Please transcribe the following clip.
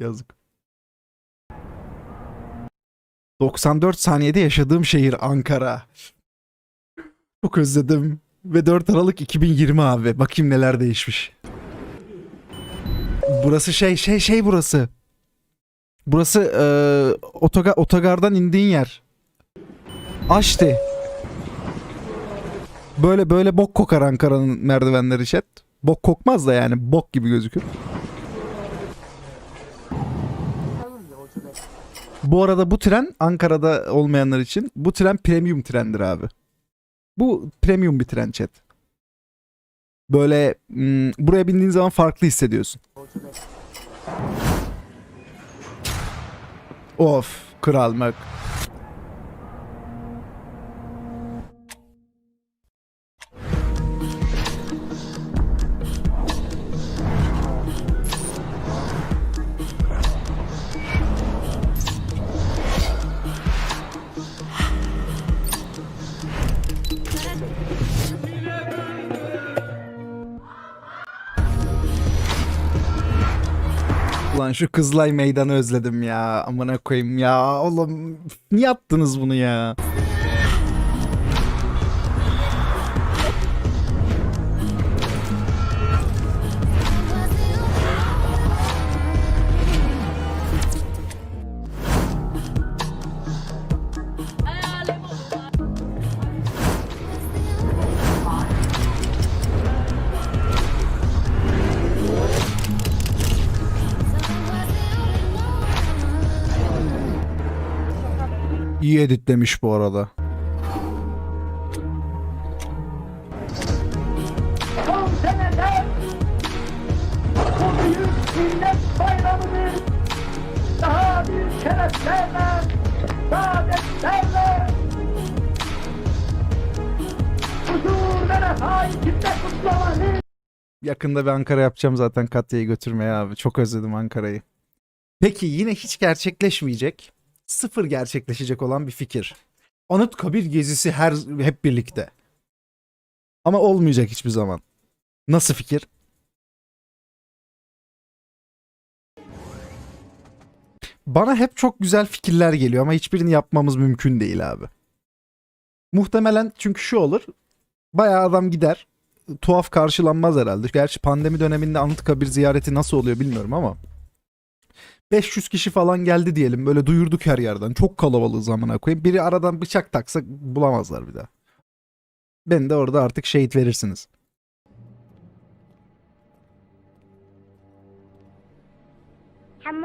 Yazık. 94 saniyede yaşadığım şehir Ankara. Çok özledim. Ve 4 Aralık 2020 abi. Bakayım neler değişmiş. Burası şey şey şey burası. Burası eee otoga otogardan indiğin yer. Açtı. Böyle böyle bok kokar Ankara'nın merdivenleri chat. Bok kokmaz da yani bok gibi gözükür. Bu arada bu tren Ankara'da olmayanlar için bu tren premium trendir abi. Bu premium bir tren chat. Böyle mm, buraya bindiğin zaman farklı hissediyorsun. Of kral mak. Ulan şu Kızılay meydanı özledim ya. Amına koyayım ya. Oğlum niye yaptınız bunu ya? İyi editlemiş bu arada. Yakında bir Ankara yapacağım zaten Katya'yı götürmeye abi. Çok özledim Ankara'yı. Peki yine hiç gerçekleşmeyecek, sıfır gerçekleşecek olan bir fikir. Anıtkabir gezisi her hep birlikte. Ama olmayacak hiçbir zaman. Nasıl fikir? Bana hep çok güzel fikirler geliyor ama hiçbirini yapmamız mümkün değil abi. Muhtemelen çünkü şu olur. Bayağı adam gider tuhaf karşılanmaz herhalde. Gerçi pandemi döneminde Anıtkabir ziyareti nasıl oluyor bilmiyorum ama 500 kişi falan geldi diyelim. Böyle duyurduk her yerden. Çok kalabalık zamana koyayım. Biri aradan bıçak taksa bulamazlar bir daha. Ben de orada artık şehit verirsiniz.